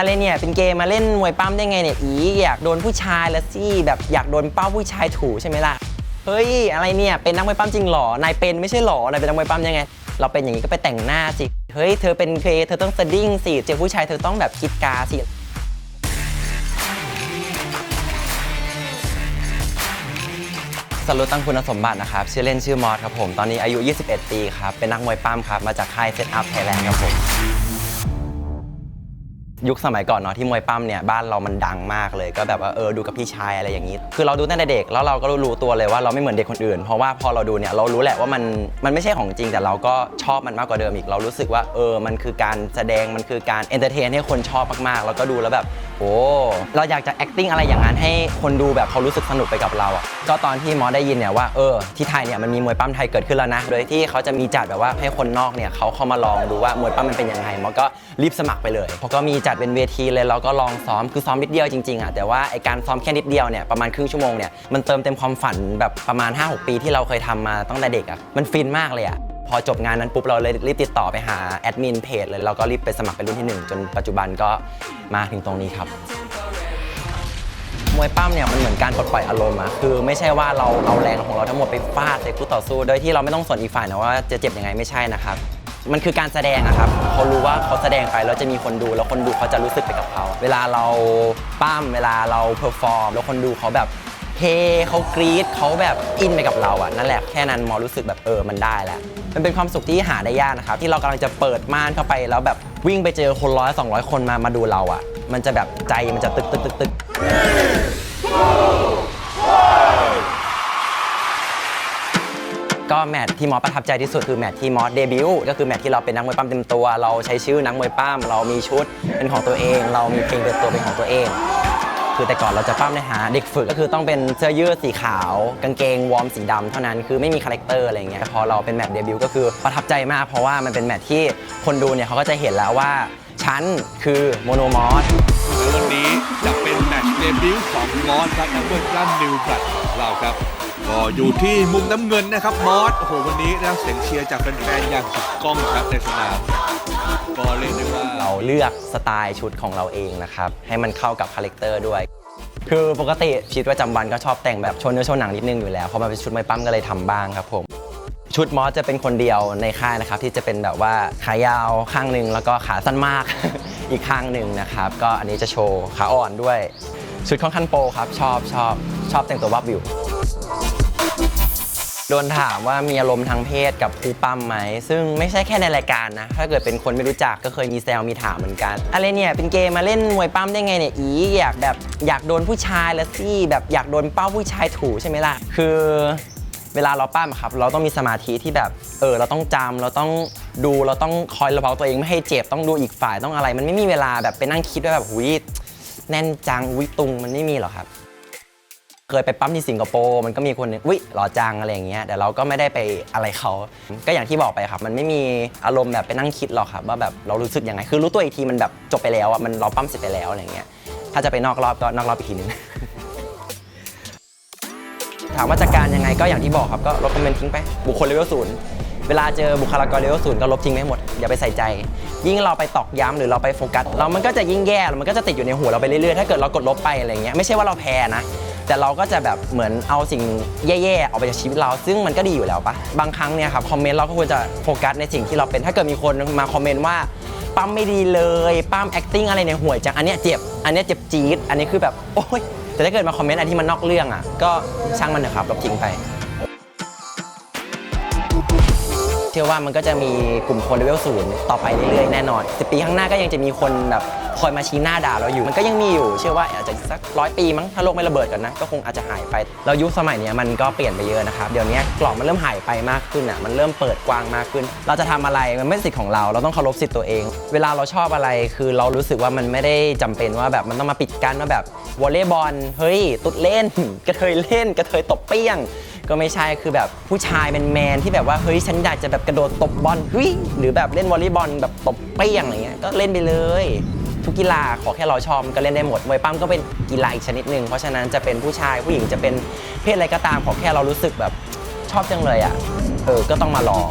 อะไรเนี่ย เป็นเกมมาเล่นมวยปั้มได้ไงเนี่ย อีอยากโดนผู้ชายละสิแบบอยากโดนเป้าผู้ชายถูใช่ไหมล่ะ เฮ้ย อะไรเนี่ย เป็นนักมวยปั้มจริงหรอ นายเป็นไม่ใช่หรอนายเป็นนักมวยปั้มยังไง เราเป็นอย่างนี้ก็ไปแต่งหน้าสิ เฮ้ย เธอเป็นเคเธอต้องสดิ้งสิ เจอผู้ชายเธอต้องแบบคิดกาสิสรุปตั้งคุณสมบัตินะครับ ชื่อเล่นชื่อมอสครับผม ตอนนี้อายุ 21 ปีครับ เป็นนักมวยปั้มครับ มาจากค่ายเซตอัพไทยแลนด์ครับผม ยุคสมัยก่อนเนาะที่มวยปั้มเนี่ยบ้านเรามันดังมากเลย ก็แบบว่าเออดูกับพี่ชายอะไรอย่างนี้ คือเราดูตั้งแต่เด็กแล้วเราก็รู้ตัวเลยว่าเราไม่เหมือนเด็กคนอื่น เพราะว่าพอเราดูเนี่ยเรารู้แหละว่ามันมันไม่ใช่ของจริงแต่เราก็ชอบมันมากกว่าเดิมอีก เรารู้สึกว่าเออมันคือการแสดงมันคือการเอนเตอร์เทนให้คนชอบมากๆ แล้วก็ดูแล้วแบบ โอ้เราอยากจะ acting อะไรอย่างนั้นให้คนดูแบบเขารู้สึกสนุกไปกับเราอะก็ตอนที่มอสได้ยินเนี่ยว่าเออที่ไทยเนี่ยมันมีมวยปั้มไทยเกิดขึ้นแล้วนะ โดยที่เขาจะมีจัดแบบว่าให้คนนอกเนี่ยเขาเข้ามาลองดูว่ามวยปั้มมันเป็นยังไงมอสก็รีบสมัครไปเลยเพราะก็มีจัดเป็นเวทีเลยเราก็ลองซ้อมคือซ้อมนิดเดียวจริงๆอะแต่ว่าไอการซ้อมแค่นิดเดียวเนี่ยประมาณครึ่งชั่วโมงเนี่ยมันเติมเต็มความฝันแบบประมาณ 5-6 ปีที่เราเคยทำมาตั้งแต่เด็กอะมันฟินมากเลยอะ พอจบงานนั้นปุ๊บเราเลยรีบติดต่อไปหาแอดมินเพจเลยเราก็รีบไปสมัครเป็นรุ่นที่หนึ่งจนปัจจุบันก็มาถึงตรงนี้ครับมวยปั้มเนี่ยมันเหมือนการปลดปล่อยอารมณ์อะคือไม่ใช่ว่าเราเอาแรงของเราทั้งหมดไปฟาดใส่คู่ต่อสู้ โดยที่เราไม่ต้องสนอีกฝ่ายนะว่าจะเจ็บยังไงไม่ใช่นะครับ มันคือการแสดงอะครับเขารู้ว่าเขาแสดงไปแล้วจะมีคนดูแล้วคนดูเขาจะรู้สึกไปกับเขา เวลาเราปั้มเวลาเราเพอร์ฟอร์มแล้วคนดูเขาแบบ เฮเขากรี๊ดเขาแบบอินไปกับเราอะนั่นแหละแค่นั้นมอรู้สึกแบบเออมันได้แล้วมันเป็นความสุขที่หาได้ยากนะครับที่เรากำลังจะเปิดม่านเข้าไปแล้วแบบวิ่งไปเจอคนร้อยสองร้อยคนมามาดูเราอะมันจะแบบใจมันจะตึกตึกตึกตึกก็แมตช์ที่มอสประทับใจที่สุดคือแมตช์ที่มอสเดบิวต์ก็คือแมตช์ที่เราเป็นนักมวยปั้มเต็มตัว เราใช้ชื่อนักมวยปั้มเรามีชุดเป็นของตัวเอง เรามีเพลงเป็นตัวเป็นของตัวเอง คือแต่ก่อนเราจะปั้มในหาเด็กฝึกก็คือต้องเป็นเสื้อยืดสีขาว กางเกงวอร์มสีดำเท่านั้นคือไม่มีคาแรคเตอร์อะไรเงี้ยพอเราเป็นแมตช์เดบิวต์ก็คือประทับใจมาก เพราะว่ามันเป็นแมตช์ที่คนดูเนี่ยเขาก็จะเห็นแล้วว่าฉันคือโมโนมอสและวันนี้จะเป็นแมตช์เดบิวต์ของมอสครับนักมวยกล้ามนิวบลัดของเราครับก็อยู่ที่มุมน้ำเงินนะครับมอสโอ้โหวันนี้นะเสียงเชียร์จากแฟนๆอย่างสุกล้องครับในสนาม ก็เรียกได้ว่าเราเลือกสไตล์ชุดของเราเองนะครับ ให้มันเข้ากับคาแรคเตอร์ด้วย คือปกติชีวิตประจำวันก็ชอบแต่งแบบโชว์เนื้อโชว์หนังนิดนึงอยู่แล้วพอมาเป็นชุดไมวยปั้มก็เลยทำบ้างครับผม ชุดมอสจะเป็นคนเดียวในค่ายนะครับ ที่จะเป็นแบบว่าขายาวข้างหนึ่งแล้วก็ขาสั้นมาก อีกข้างหนึ่งนะครับ ก็อันนี้จะโชว์ขาอ่อนด้วย ชุดค่อนข้างโปรครับชอบชอบชอบแต่งตัววับวิว โดนถามว่ามีอารมณ์ทางเพศกับครูปั้มไหม ซึ่งไม่ใช่แค่ในรายการนะ ถ้าเกิดเป็นคนไม่รู้จักก็เคยมีแซวมีถามเหมือนกัน อะไรเนี่ยเป็นเกมมาเล่นมวยปั้มได้ไงเนี่ยอีอยากแบบอยากโดนผู้ชายละสิแบบอยากโดนเป้าผู้ชายถูใช่ไหมล่ะ คือเวลาเราปั้มครับ เราต้องมีสมาธิที่แบบเออเราต้องจำเราต้องดูเราต้องคอยระเบาตัวเองไม่ให้เจ็บต้องดูอีกฝ่ายต้องอะไร มันไม่มีเวลาแบบไปนั่งคิดว่าแบบหุยแน่นจังอุ้ยตุงมันไม่มีหรอกครับ เคยไปปั๊มที่สิงคโปร์มันก็มีคนหนึงอุ้ยหล่อจังอะไรอย่างเงี้ยแต่เราก็ไม่ได้ไปอะไรเขาก็อย่างที่บอกไปครับ มันไม่มีอารมณ์แบบไปนั่งคิดหรอกครับ ว่าแบบเรารู้สึกยังไงคือรู้ตัวอีกทีมันแบบจบไปแล้วอะมันเราปั๊มเสร็จไปแล้วอะไรอย่างเงี้ยถ้าจะไปนอกรอบก็นอกรอบอีกทีนึง ถามว่าจัดการยังไงก็อย่างที่บอกครับก็ลบคอมเมนต์ทิ้งไป บุคคลเลเวลศูนย์เวลาเจอบุคลากรเลเวลศูนย์ก็ลบทิ้งไปหมดอย่าไปใส่ใจ ยิ่งเราไปตอกย้ำหรือเราไปโฟกัสเรามันก็จะยิ่งแย่แล้วมันก็จะติดอยู่ในหัวเราไปเรื่อยๆถ้าเกิดเรากดลบไปอะไรเงี้ยไม่ใช่ว่าเราแพ้นะ แต่เราก็จะแบบเหมือนเอาสิ่งแย่ๆออกไปจากชีวิตเรา ซึ่งมันก็ดีอยู่แล้วปะบางครั้งเนี่ยครับคอมเมนต์เราก็ควรจะโฟกัสในสิ่งที่เราเป็น ถ้าเกิดมีคนมาคอมเมนต์ว่าปั้มไม่ดีเลยปั้ม acting อะไรในห่วยจังอันเนี้ยเจ็บอันเนี้ยเจ็บจี๊ดอันนี้คือแบบโอ๊ยแต่ถ้าเกิดมาคอมเมนต์อะไรที่มันนอกเรื่องอะก็ช่างมันเถอะครับลบทิ้งไป ชื่อว่ามันก็จะมีกลุ่มคนเลเวลศูนย์ต่อไปเรื่อยๆ แน่นอนสิปีข้างหน้าก็ยังจะมีคนแบบคอยมาชี้หน้าด่าเราอยู่ มันก็ยังมีอยู่ เชื่อว่าอาจจะสักร้อยปีมั้งถ้าโลกไม่ระเบิดกันนะ ก็คงอาจจะหายไปแล้วยุคสมัยนี้มันก็เปลี่ยนไปเยอะนะครับ เดี๋ยวนี้กรอบมันเริ่มหายไปมากขึ้นอะ มันเริ่มเปิดกว้างมากขึ้น เราจะทำอะไรมันไม่ใช่สิทธิ์ของเรา เราต้องเคารพสิทธิ์ตัวเอง เวลาเราชอบอะไรคือเรารู้สึกว่ามันไม่ได้จำเป็นว่าแบบมันต้องมาปิดกั้นว่าแบบวอลเลย์บอล เฮ้ย ตุ๊ดเล่น กระเทยเล่น กระเทยตบเปี้ยง ก็ไม่ใช่คือแบบผู้ชายเป็นแมนที่แบบว่าเฮ้ยฉันอยากจะแบบกระโดดตบบอลเฮ้ยหรือแบบเล่นวอลเลย์บอลแบบตบเปี้ยงอะไรเงี้ยก็เล่นไปเลย ทุกกีฬาขอแค่เราชอบก็เล่นได้หมดมวยปั้มก็เป็นกีฬาอีกชนิดหนึ่งเพราะฉะนั้นจะเป็นผู้ชายผู้หญิงจะเป็นเพศอะไรก็ตามขอแค่เรารู้สึกแบบชอบจังเลยอะเออก็ต้องมาลอง